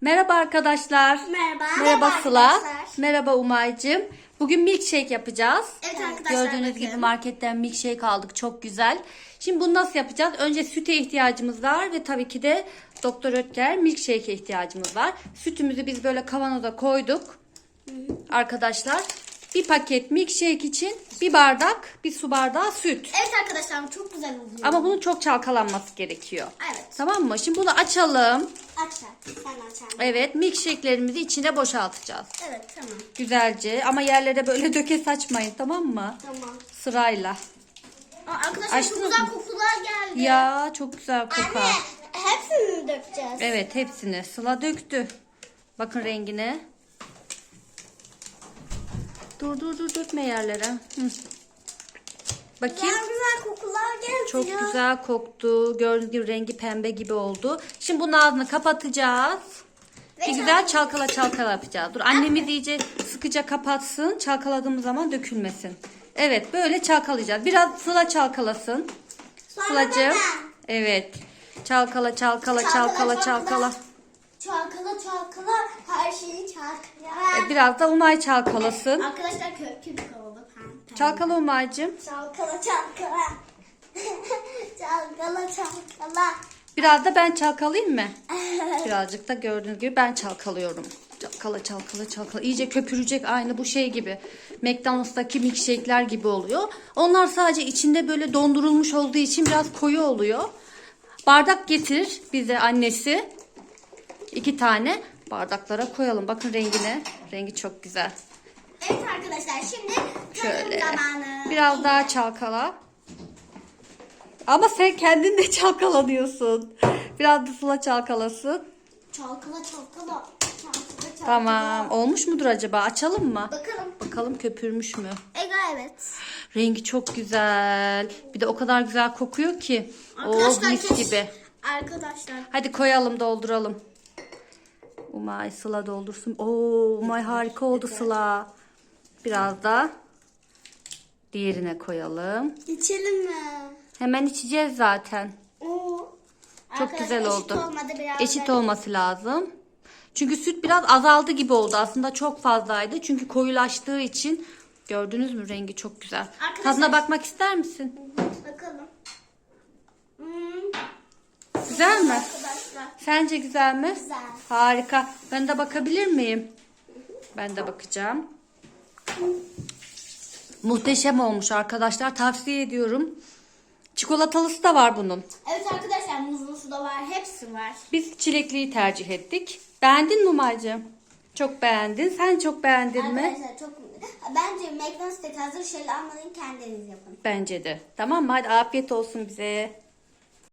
Merhaba arkadaşlar. Merhaba. Merhaba Sıla. arkadaşlar. Merhaba Umay'cığım. Bugün milkshake yapacağız. Evet arkadaşlar, Gördüğünüz bakın. gibi marketten milkshake aldık. Çok güzel. Şimdi bunu nasıl yapacağız? Önce süte ihtiyacımız var ve tabii ki de Doktor Ötker milkshake'e ihtiyacımız var. Sütümüzü biz böyle kavanoza koyduk. Arkadaşlar bir paket milkshake için bir bardak, bir su bardağı süt. Evet arkadaşlar çok güzel oluyor. Ama bunun çok çalkalanması gerekiyor. Evet. Tamam mı? Şimdi bunu açalım. Sen açar. Evet milkshake'lerimizi içine boşaltacağız. Evet tamam. Güzelce ama yerlere böyle döke saçmayın tamam mı? Tamam. Sırayla. Aa, arkadaşlar Açtınız çok güzel mı? kokular geldi. Ya çok güzel kokar. Anne hepsini mi dökeceğiz? Evet hepsini Sıla döktü. Bakın rengine. Dur dur dur dökme yerlere. Hı. Bakayım. Güzel güzel kokular geldi Çok güzel koktu. Gördüğünüz gibi rengi pembe gibi oldu. Şimdi bunun ağzını kapatacağız. Ve Bir güzel çalkala çalkala yapacağız. Dur annemiz iyice sıkıca kapatsın. Çalkaladığımız zaman dökülmesin. Evet böyle çalkalayacağız. Biraz Sıla çalkalasın. Sonra Sıla'cığım. Evet. Çalkala çalkala Çalkala, çalkala çalkala. çalkala. Her şeyi çalkala. E, Biraz da Umay çalkalasın. Arkadaşlar köpük. Çalkala Umay'cığım. Çalkala çalkala. çalkala çalkala. Biraz da ben çalkalayayım mı? Birazcık da gördüğünüz gibi ben çalkalıyorum. Çalkala çalkala çalkala. İyice köpürecek aynı bu şey gibi. McDonald's'taki milkshake'ler gibi oluyor. Onlar sadece içinde böyle dondurulmuş olduğu için biraz koyu oluyor. Bardak getir bize annesi. İki tane bardaklara koyalım. Bakın rengine. Rengi çok güzel. Evet arkadaşlar şimdi Şöyle. zamanı. Biraz daha çalkala. Ama sen kendin de çalkalanıyorsun. Biraz da Sıla çalkalasın. Çalkala çalkala. Çalkala çalkala. Tamam. Olmuş mudur acaba? Açalım mı? Bakalım. Bakalım köpürmüş mü? Ega evet. Rengi çok güzel. Bir de o kadar güzel kokuyor ki. Oh Arkadaşlar mis keş- gibi. Arkadaşlar. Hadi koyalım dolduralım. Umay Sıla doldursun. Oo Umay harika oldu Sıla. Biraz da diğerine koyalım. İçelim mi? Hemen içeceğiz zaten. Oo. Çok güzel eşit oldu. olmadı biraz. Eşit da. olması lazım. Çünkü süt biraz azaldı gibi oldu. Aslında çok fazlaydı. Çünkü koyulaştığı için gördünüz mü rengi çok güzel. Arkadaşlar- Tadına bakmak ister misin? Bakalım. Hmm, Güzel mi? arkadaşlar. Sence güzel mi? Güzel. Harika. Ben de bakabilir miyim? Ben de bakacağım. Muhteşem olmuş arkadaşlar. Tavsiye ediyorum. Çikolatalısı da var bunun. Evet arkadaşlar muzlusu da var. Hepsi var. Biz çilekliyi tercih ettik. Beğendin mi Umay'cığım? Çok beğendin. Sen çok beğendin mi? Arkadaşlar çok Bence McDonald's'taki hazır şeyler almayın kendiniz yapın. Bence de. Tamam mı? Hadi afiyet olsun bize.